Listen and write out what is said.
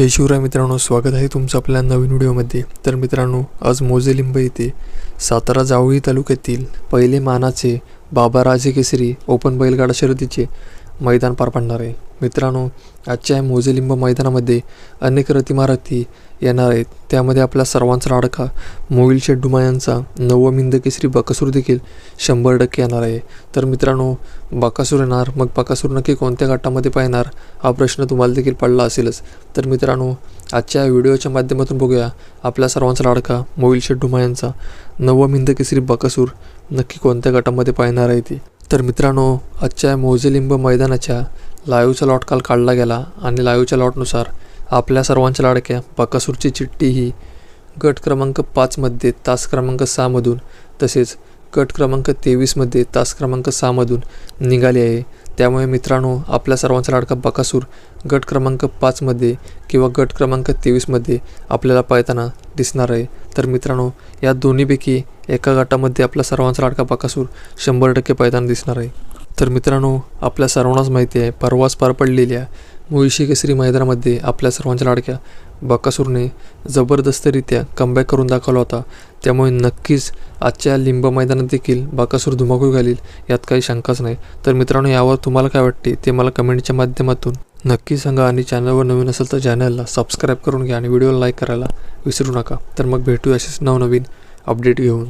जय शिवराय मित्रांनो स्वागत आहे तुमचं आपल्या नवीन व्हिडिओमध्ये. तर मित्रांनो आज मोजेलिंब येथे सातारा जावळी तालुक्यातील पहिले मानाचे बाबा राजे केसरी ओपन बैलगाडा शर्यतीचे मैदान पार पडणार. आहे मित्रांनो आजच्या मोजेलिंब मैदानामध्ये अनेक रतिमारती येणार आहेत. त्यामध्ये आपला सर्वांचा लाडका मोईल शेड्डुमा यांचा नवमिंद केसरी बकासूर देखील शंभर टक्के येणार आहे. तर मित्रांनो बकासूर येणार मग बकासूर नक्की कोणत्या गटामध्ये पाहणार हा प्रश्न तुम्हाला देखील पडला असेलच. तर मित्रांनो आजच्या व्हिडिओच्या माध्यमातून बघूया आपल्या सर्वांचा लाडका मोईल शेड्डुमा यांचा नवमिंद केसरी बकासूर नक्की कोणत्या गटामध्ये पाहणार आहे ते. तर मित्रांनो आजच्या या मोजेलिंब मैदानाच्या लाईव्हचा लॉट काल काढला गेला आणि लाईव्हच्या लॉटनुसार आपल्या सर्वांच्या लाडक्या बकासूरची चिठ्ठी ही गट क्रमांक पाचमध्ये तास क्रमांक सहामधून तसेच गट क्रमांक तेवीसमध्ये तास क्रमांक सहामधून निघाली आहे. त्यामुळे मित्रांनो आपल्या सर्वांचा लाडका बकासूर गट क्रमांक पाचमध्ये किंवा गट क्रमांक तेवीसमध्ये आपल्याला पाहताना दिसणार आहे. तर मित्रांनो या दोन्हीपैकी एका गटामध्ये आपला सर्वांचा लाडका बाकासूर शंभर टक्के पाहताना दिसणार आहे. तर मित्रांनो आपल्या सर्वांनाच माहिती आहे परवाच पार पडलेल्या मुळशी केसरी मैदानामध्ये आपल्या सर्वांच्या लाडक्या बकासूरने जबरदस्तरित्या कमबॅक करून दाखवला होता. त्यामुळे नक्कीच आजच्या लिंब मैदानात देखील बकासूर धुमाकूळ घालील यात काही शंकाच नाही. तर मित्रांनो यावर तुम्हाला काय वाटते ते मला कमेंटच्या माध्यमातून नक्की सांगा आणि चॅनलवर नवीन असेल तर चॅनलला सबस्क्राईब करून घ्या आणि व्हिडिओला लाईक करायला विसरू नका. तर मग भेटू असेच नवनवीन अपडेट घेऊन.